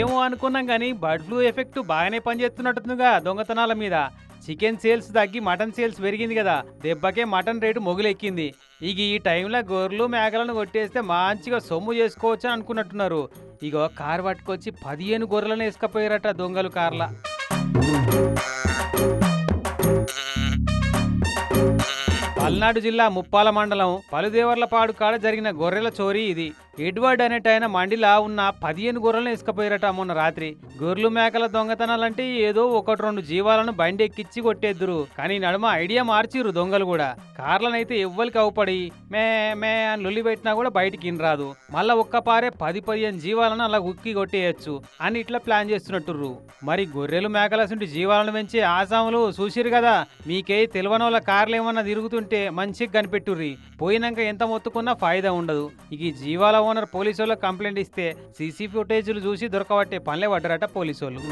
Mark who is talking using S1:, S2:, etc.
S1: ఏమో అనుకున్నాం కానీ బర్డ్ ఫ్లూ ఎఫెక్ట్ బాగానే పనిచేస్తున్నట్టుందిగా దొంగతనాల మీద. చికెన్ సేల్స్ తగ్గి మటన్ సేల్స్ పెరిగింది కదా. దెబ్బకే మటన్ రేటు మొగులెక్కింది. ఇక ఈ టైంలో గొర్రెలు మేకలను కొట్టేస్తే మంచిగా సొమ్ము చేసుకోవచ్చు అని అనుకున్నట్టున్నారు. ఇగో కారు పట్టుకొచ్చి పదిహేను గొర్రెలను వేసుకపోయారట దొంగలు కార్ల. పల్నాడు జిల్లా ముప్పాల మండలం పలుదేవర్లపాడు కాడ జరిగిన గొర్రెల చోరీ ఇది. ఎడ్వర్డ్ అనేటైన మండిలా ఉన్న పదిహేను గొర్రెలను ఇసుకపోయారట మొన్న రాత్రి. గొర్రెలు మేకల దొంగతనాలంటే ఏదో ఒకటి రెండు జీవాలను బండి ఎక్కిచ్చి కొట్టేద్దురు. కానీ నడుమ ఐడియా మార్చిరు దొంగలు కూడా. కార్లనైతే ఎవ్వరికి అవుపడి మే మే అని లొల్లి పెట్టినా కూడా బయటికి రాదు మళ్ళా ఒక్క పారే పది పదిహేను జీవాలను అలా ఉక్కి కొట్టేయచ్చు అని ఇట్లా ప్లాన్ చేస్తున్నట్టుర్రు. మరి గొర్రెలు మేకలసుంటి జీవాలను పెంచే ఆసాములు చూసిరు కదా? మీకే తెలియనోళ్ళ కార్లు ఏమన్నా తిరుగుతుంటే మంచిగా కనిపెట్టుర్రి. పోయినాక ఎంత మొత్తుకున్నా ఫాయిదా ఉండదు. ఇక ఈ జీవాల ఓనర్ పోలీసు కంప్లైంట్ ఇస్తే సీసీ ఫుటేజ్లు చూసి దొరకబట్టే పనులే పడ్డరట పోలీసు వాళ్ళు